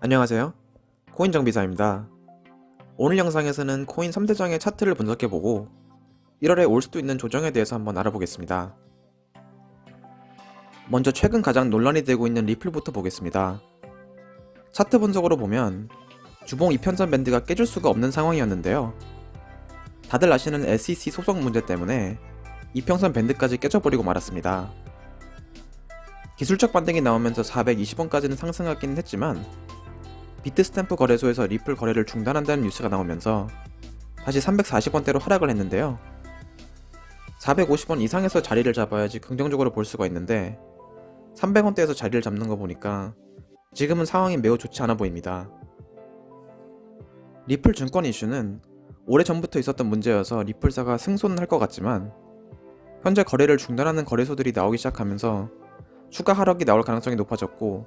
안녕하세요. 코인 정비사입니다. 오늘 영상에서는 코인 3대장의 차트를 분석해보고 1월에 올 수도 있는 조정에 대해서 한번 알아보겠습니다. 먼저 최근 가장 논란이 되고 있는 리플부터 보겠습니다. 차트 분석으로 보면 주봉 이편선 밴드가 깨질 수가 없는 상황이었는데요. 다들 아시는 SEC 소송 문제 때문에 이평선 밴드까지 깨져버리고 말았습니다. 기술적 반등이 나오면서 420원까지는 상승하기는 했지만 비트스탬프 거래소에서 리플 거래를 중단한다는 뉴스가 나오면서 다시 340원대로 하락을 했는데요. 450원 이상에서 자리를 잡아야지 긍정적으로 볼 수가 있는데 300원대에서 자리를 잡는 거 보니까 지금은 상황이 매우 좋지 않아 보입니다. 리플 증권 이슈는 오래전부터 있었던 문제여서 리플사가 승소는 할 것 같지만 현재 거래를 중단하는 거래소들이 나오기 시작하면서 추가 하락이 나올 가능성이 높아졌고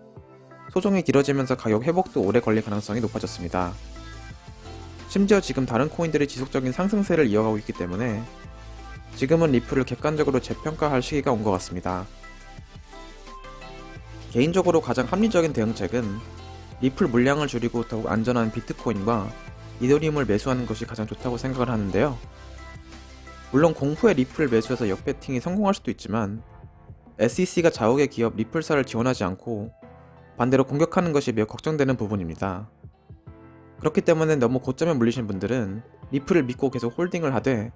소송이 길어지면서 가격 회복도 오래 걸릴 가능성이 높아졌습니다. 심지어 지금 다른 코인들이 지속적인 상승세를 이어가고 있기 때문에 지금은 리플을 객관적으로 재평가할 시기가 온 것 같습니다. 개인적으로 가장 합리적인 대응책은 리플 물량을 줄이고 더욱 안전한 비트코인과 이더리움을 매수하는 것이 가장 좋다고 생각을 하는데요. 물론 공포의 리플 매수해서 역배팅이 성공할 수도 있지만 SEC가 자국의 기업 리플사를 지원하지 않고 반대로 공격하는 것이 매우 걱정되는 부분입니다. 그렇기 때문에 너무 고점에 물리신 분들은 리플을 믿고 계속 홀딩을 하되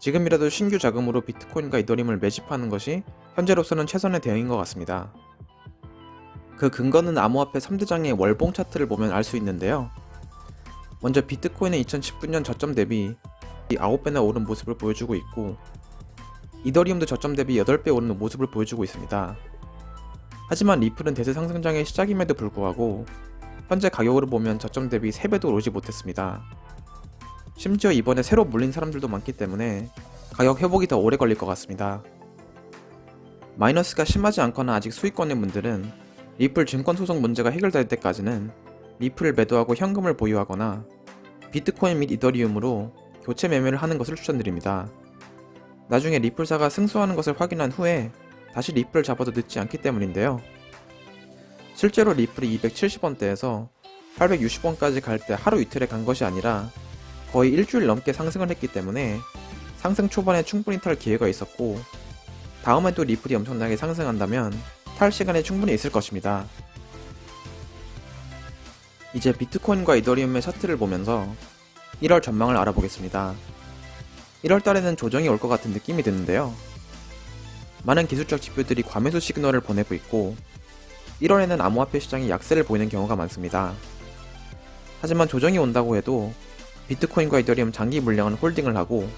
지금이라도 신규 자금으로 비트코인과 이더리움을 매집하는 것이 현재로서는 최선의 대응인 것 같습니다. 그 근거는 암호화폐 3대장의 월봉 차트를 보면 알 수 있는데요. 먼저 비트코인은 2019년 저점 대비 9배나 오른 모습을 보여주고 있고 이더리움도 저점 대비 8배 오르는 모습을 보여주고 있습니다. 하지만 리플은 대세 상승장의 시작임에도 불구하고 현재 가격으로 보면 저점 대비 3배도 오르지 못했습니다. 심지어 이번에 새로 물린 사람들도 많기 때문에 가격 회복이 더 오래 걸릴 것 같습니다. 마이너스가 심하지 않거나 아직 수익권인 분들은 리플 증권 소송 문제가 해결될 때까지는 리플을 매도하고 현금을 보유하거나 비트코인 및 이더리움으로 교체 매매를 하는 것을 추천드립니다. 나중에 리플사가 승소하는 것을 확인한 후에 다시 리플을 잡아도 늦지 않기 때문인데요. 실제로 리플이 270원대에서 860원까지 갈 때 하루 이틀에 간 것이 아니라 거의 일주일 넘게 상승을 했기 때문에 상승 초반에 충분히 탈 기회가 있었고 다음에도 리플이 엄청나게 상승한다면 탈 시간이 충분히 있을 것입니다. 이제 비트코인과 이더리움의 차트를 보면서 1월 전망을 알아보겠습니다. 1월 달에는 조정이 올 것 같은 느낌이 드는데요. 많은 기술적 지표들이 과매수 시그널을 보내고 있고 1월에는 암호화폐 시장이 약세를 보이는 경우가 많습니다. 하지만 조정이 온다고 해도 비트코인과 이더리움 장기 물량은 홀딩을 하고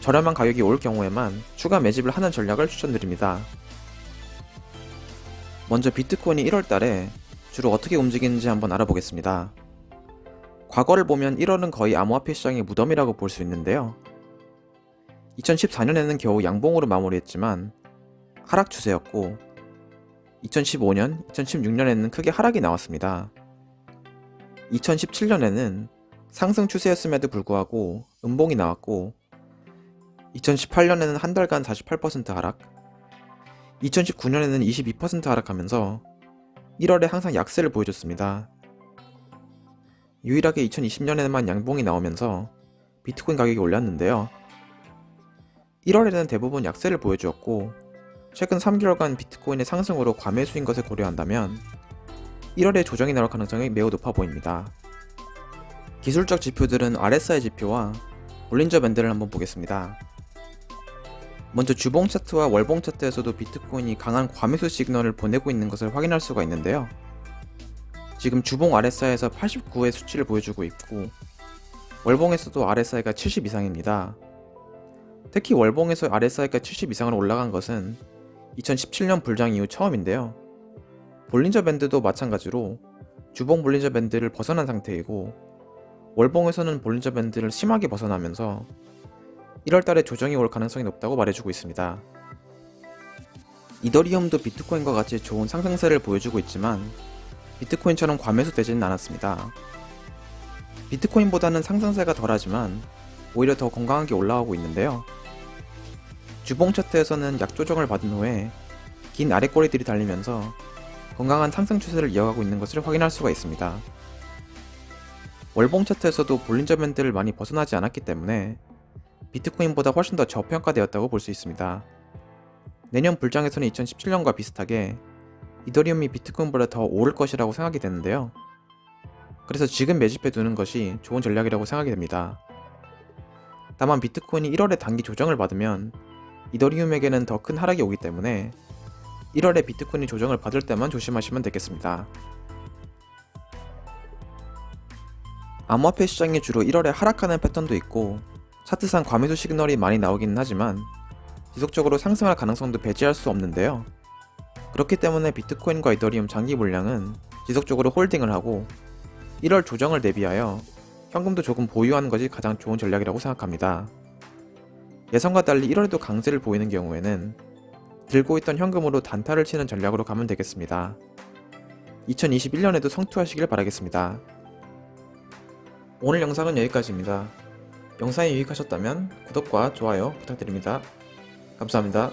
저렴한 가격이 올 경우에만 추가 매집을 하는 전략을 추천드립니다. 먼저 비트코인이 1월 달에 주로 어떻게 움직이는지 한번 알아보겠습니다. 과거를 보면 1월은 거의 암호화폐 시장의 무덤이라고 볼 수 있는데요. 2014년에는 겨우 양봉으로 마무리했지만 하락 추세였고 2015년, 2016년에는 크게 하락이 나왔습니다. 2017년에는 상승 추세였음에도 불구하고 음봉이 나왔고 2018년에는 한 달간 48% 하락, 2019년에는 22% 하락하면서 1월에 항상 약세를 보여줬습니다. 유일하게 2020년에만 양봉이 나오면서 비트코인 가격이 올랐는데요. 1월에는 대부분 약세를 보여주었고 최근 3개월간 비트코인의 상승으로 과매수인 것을 고려한다면 1월에 조정이 나올 가능성이 매우 높아 보입니다. 기술적 지표들은 RSI 지표와 볼린저 밴드를 한번 보겠습니다. 먼저 주봉 차트와 월봉 차트에서도 비트코인이 강한 과매수 시그널을 보내고 있는 것을 확인할 수가 있는데요. 지금 주봉 RSI에서 89의 수치를 보여주고 있고 월봉에서도 RSI가 70 이상입니다. 특히 월봉에서 RSI가 70 이상으로 올라간 것은 2017년 불장 이후 처음인데요. 볼린저 밴드도 마찬가지로 주봉 볼린저 밴드를 벗어난 상태이고 월봉에서는 볼린저 밴드를 심하게 벗어나면서 1월달에 조정이 올 가능성이 높다고 말해주고 있습니다. 이더리움도 비트코인과 같이 좋은 상승세를 보여주고 있지만 비트코인처럼 과매수 되지는 않았습니다. 비트코인보다는 상승세가 덜하지만 오히려 더 건강하게 올라가고 있는데요. 주봉 차트에서는 약 조정을 받은 후에 긴 아랫꼬리들이 달리면서 건강한 상승 추세를 이어가고 있는 것을 확인할 수가 있습니다. 월봉 차트에서도 볼린저 밴드를 많이 벗어나지 않았기 때문에 비트코인보다 훨씬 더 저평가되었다고 볼 수 있습니다. 내년 불장에서는 2017년과 비슷하게 이더리움이 비트코인보다 더 오를 것이라고 생각이 되는데요. 그래서 지금 매집해 두는 것이 좋은 전략이라고 생각이 됩니다. 다만 비트코인이 1월에 단기 조정을 받으면 이더리움에게는 더 큰 하락이 오기 때문에 1월에 비트코인이 조정을 받을 때만 조심하시면 되겠습니다. 암호화폐 시장이 주로 1월에 하락하는 패턴도 있고 차트상 과매수 시그널이 많이 나오기는 하지만 지속적으로 상승할 가능성도 배제할 수 없는데요. 그렇기 때문에 비트코인과 이더리움 장기 물량은 지속적으로 홀딩을 하고 1월 조정을 대비하여 현금도 조금 보유하는 것이 가장 좋은 전략이라고 생각합니다. 예상과 달리 1월에도 강세를 보이는 경우에는 들고 있던 현금으로 단타를 치는 전략으로 가면 되겠습니다. 2021년에도 성투하시길 바라겠습니다. 오늘 영상은 여기까지입니다. 영상이 유익하셨다면 구독과 좋아요 부탁드립니다. 감사합니다.